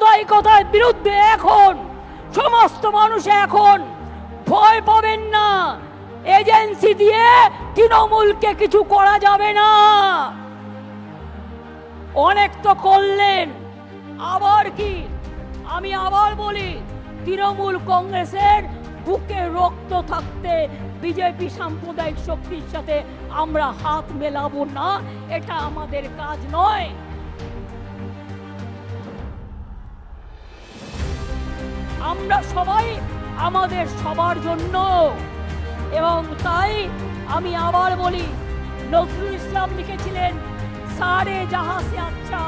সাম্প্রদায়িকতার বিরুদ্ধে এখন, সমস্ত মানুষ এখন ভয় পাবেন না। এজেন্সি দিয়ে তৃণমূলকে কিছু করা যাবে না। অনেক তো করলেন, আবার কি? আমি আবার বলি, তৃণমূল কংগ্রেসের বুকে রক্ত থাকতে বিজেপি সাম্প্রদায়িক শক্তির সাথে আমরা হাত মেলাবো না, এটা আমাদের কাজ নয়। আমরা সবাই আমাদের সবার জন্য। এবং তাই আমি আবার বলি, নজরুল ইসলাম লিখেছিলেন, সারে জাহাসে আচ্ছা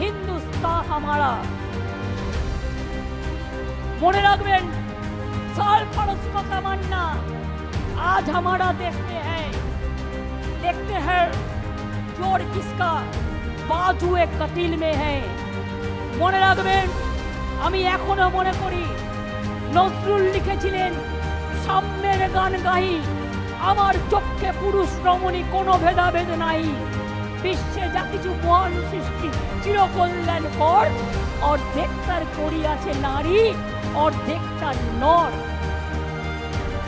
হিন্দুস্তা আমারা মনে রাখবেন সার ফরসি কথা মান্না, আজ আমারা দেখতে হ্যাঁ দেখতে হ্যাঁ জোর কিসকা বাজুয়ে কতিল মে হ্যাঁ মনে রাখবেন আমি এখনও মনে করি নজরুল লিখেছিলেন সাম্যের গান গাই আমার চোখে পুরুষ রমণী কোনো ভেদাভেদ নাই। বিশ্বে যা কিছু মহান সৃষ্টি চিরকল্যাণ কর অর্ধেক তার করিয়াছে নারী, অর্ধেক তার নর।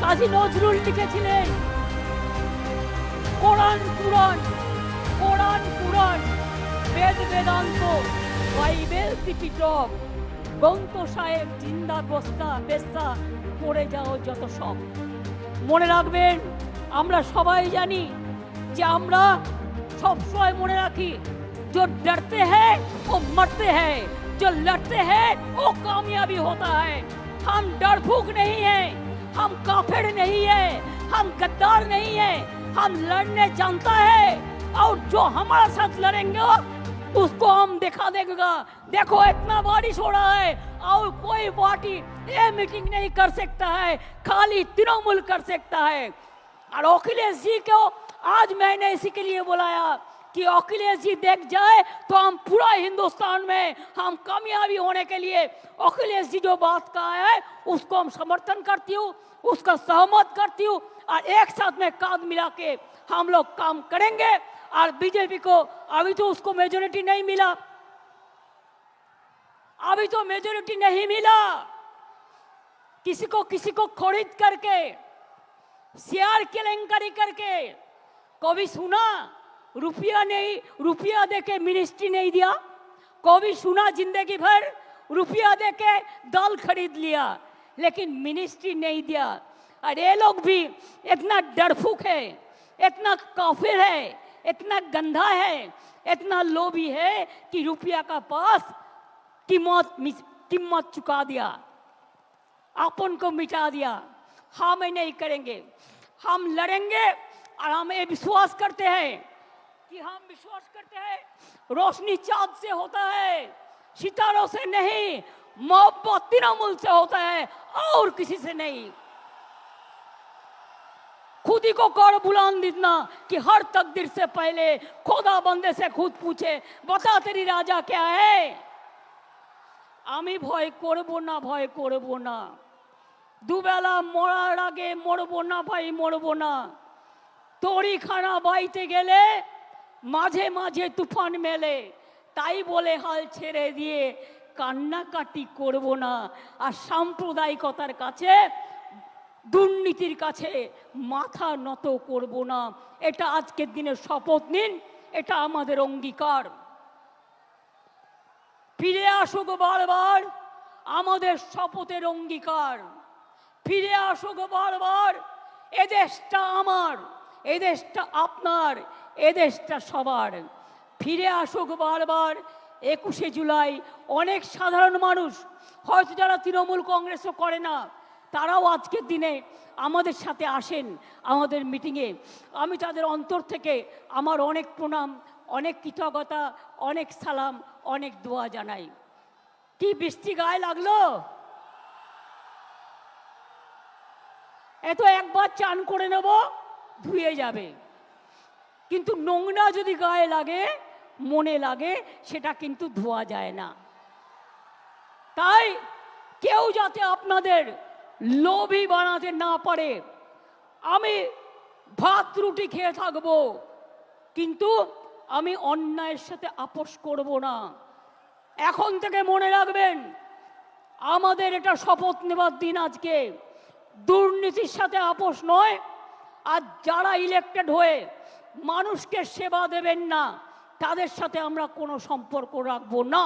কাজী নজরুল লিখেছিলেন, Quran Purana Quran Purana Veda Vedanta, Bible Tripitaka. গ্রন্থ সাহেব জিন্দা বস্তা বেস্তা পড়ে যাও যত সব মনে রাখবেন আমরা সবাই জানি যে আমরা সবসময় মনে রাখি जो डरते हैं वो मरते हैं जो लड़ते हैं वो कामयाबी होता है हम डरभूक नहीं है हम काफिर नहीं है हम गद्दार नहीं है हम लड़ने जानता है और जो हमारे साथ लड़ेंगे उसको हम दिखा देगा देखो, इतना बारिश हो रहा है और कोई पार्टी ये मीटिंग नहीं कर सकता है, खाली तृणमूल कर सकता है। और अखिलेश जी को आज मैंने इसी के लिए बुलाया कि अखिलेश जी देख जाए तो हम पूरा हिंदुस्तान में हम कामयाबी होने के लिए अखिलेश जी जो बात कहा है, उसको हम समर्थन करती हूँ, उसका सहमत करती हूँ और एक साथ में कांध मिला के हम लोग काम करेंगे। और बीजेपी को अभी तो उसको मेजोरिटी नहीं मिला। अभी तो मेजोरिटी नहीं मिला। किसी को किसी को खरीद करके, शेयर केलेंकारी करके, कभी सुना, रुपया नहीं, रुपया दे के मिनिस्ट्री नहीं दिया। कभी सुना ज़िंदगी भर, रुपया देके दल खरीद लिया, लेकिन मिनिस्ट्री नहीं दिया। और ये लोग भी इतना डरफुक है, इतना काफिर है इतना गंदा है, इतना लोभी है कि रुपया का पास कीमत कीमत चुका दिया अपन को मिटा दिया। हम ये नहीं करेंगे। हम लड़ेंगे और हम ये विश्वास करते हैं कि हम विश्वास करते हैं, रोशनी चाँद से होता है, सितारों से नहीं, मोहब्बत तृणमूल से होता है और किसी से नहीं। खुद ही को कर बुलंद इतना कि हर तकदीर से पहले खुदा बंदे से खुद पूछे बता तेरी राजा क्या है আমি ভয় করব না ভয় করব না দুবেলা মরার আগে মরবো না ভাই মরবো না তরিখানা বাইতে গেলে মাঝে মাঝে তুফান মেলে তাই বলে হাল ছেড়ে দিয়ে কান্নাকাটি করব না আর সাম্প্রদায়িকতার কাছে দুর্নীতির কাছে মাথা নত করব না। এটা আজকের দিনে শপথ নিন, এটা আমাদের অঙ্গীকার। ফিরে আসুক বারবার, আমাদের শপথের অঙ্গীকার। ফিরে আসুক বারবার, এ দেশটা আমার, এ দেশটা আপনার, এ দেশটা সবার। ফিরে আসুক বারবার, একুশে জুলাই অনেক সাধারণ মানুষ, হয়তো যারা তৃণমূল কংগ্রেসও করে না তারাও আজকের দিনে আমাদের সাথে আসেন আমাদের মিটিংয়ে আমি তাদের অন্তর থেকে আমার অনেক প্রণাম, অনেক কৃতজ্ঞতা, অনেক সালাম, অনেক দোয়া জানাই। কি বৃষ্টি গায়ে লাগল? এত একবার চান করে নেব, ধুয়ে যাবে। কিন্তু নোংরা যদি গায়ে লাগে, মনে লাগে, সেটা কিন্তু ধোয়া যায় না। তাই কেউ যাতে আপনাদের লোভী বানাতে না পারে। আমি ভাত, রুটি খেয়ে থাকব, কিন্তু আমি অন্যায়ের সাথে আপোষ করব না। এখন থেকে মনে রাখবেন, আমাদের এটা শপথ নেবার দিন আজকে। দুর্নীতির সাথে আপোষ নয়, আর যারা ইলেক্টেড হয়ে মানুষকে সেবা দেবেন না, তাদের সাথে আমরা কোনো সম্পর্ক রাখব না।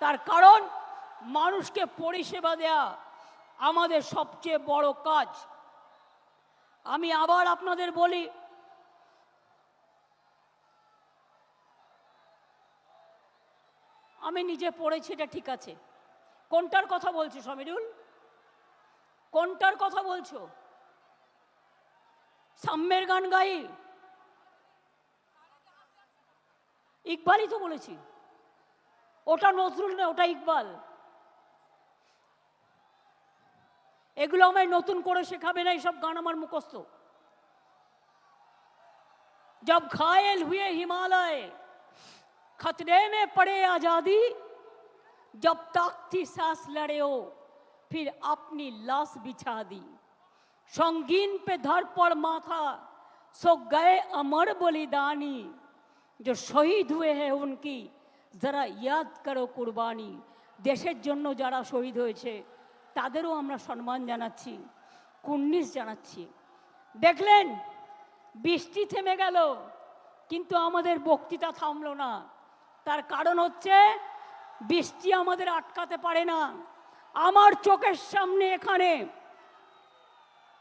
তার কারণ, মানুষকে পরিষেবা দেয়া আমাদের সবচেয়ে বড় কাজ। আমি আবার আপনাদের বলি, আমি নিজে পড়েছি, এটা ঠিক আছে। কোনটার কথা বলছো, সমীরুল? কোনটার কথা বলছো? সাম্যের গান গাই। ইকবালই তো বলেছি। ওটা নজরুল না ওটা ইকবাল। এগুলো আমায় নতুন করে শেখাবে না এইসব গান আমার মুখস্থ जब घायल हुए हिमालय खतरे में पड़े आजादी जब तक थी सांस लड़े हो फिर अपनी लाश बिछा दी संगीन पे धर पर माथा सो गए अमर बलिदानी जो শহীদ हुए हैं उनकी যারা ইয়াদ করো কুরবানি দেশের জন্য যারা শহীদ হয়েছে তাদেরও আমরা সম্মান জানাচ্ছি, কুর্নিশ জানাচ্ছি। দেখলেন, বৃষ্টি থেমে গেল, কিন্তু আমাদের বক্তৃতা থামলো না। তার কারণ হচ্ছে, বৃষ্টি আমাদের আটকাতে পারে না। আমার চোখের সামনে এখানে,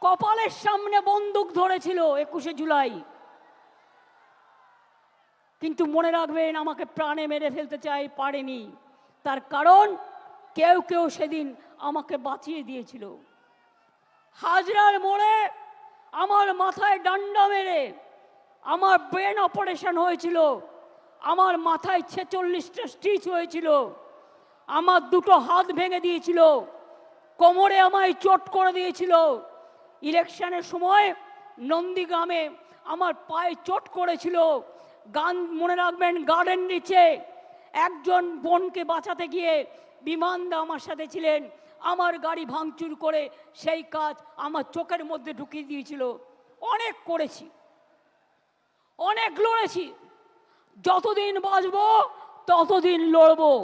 কপালের সামনে বন্দুক ধরেছিল একুশে জুলাই। কিন্তু মনে রাখবেন, আমাকে প্রাণে মেরে ফেলতে চাই, পারেনি। তার কারণ কেউ কেউ সেদিন আমাকে বাঁচিয়ে দিয়েছিল। হাজরার মোড়ে আমার মাথায় ডান্ডা মেরে আমার ব্রেন অপারেশন হয়েছিল। আমার মাথায় ছেচল্লিশটা স্টিচ হয়েছিল। আমার দুটো হাত ভেঙে দিয়েছিল। কোমরে আমায় চোট করে দিয়েছিল। ইলেকশনের সময় নন্দীগ্রামে আমার পায়ে চোট করেছিল। গান মনে রাখবেন গার্ডেন নিচে একজন বোনকে বাঁচাতে গিয়ে বিমানদা আমার সাথে ছিলেন। আমার গাড়ি ভাঙচুর করে সেই কাজ আমার চোখের মধ্যে ঢুকিয়ে দিয়েছিল। অনেক করেছি। অনেক লড়েছি। যতদিন বাঁচব, ততদিন লড়বো।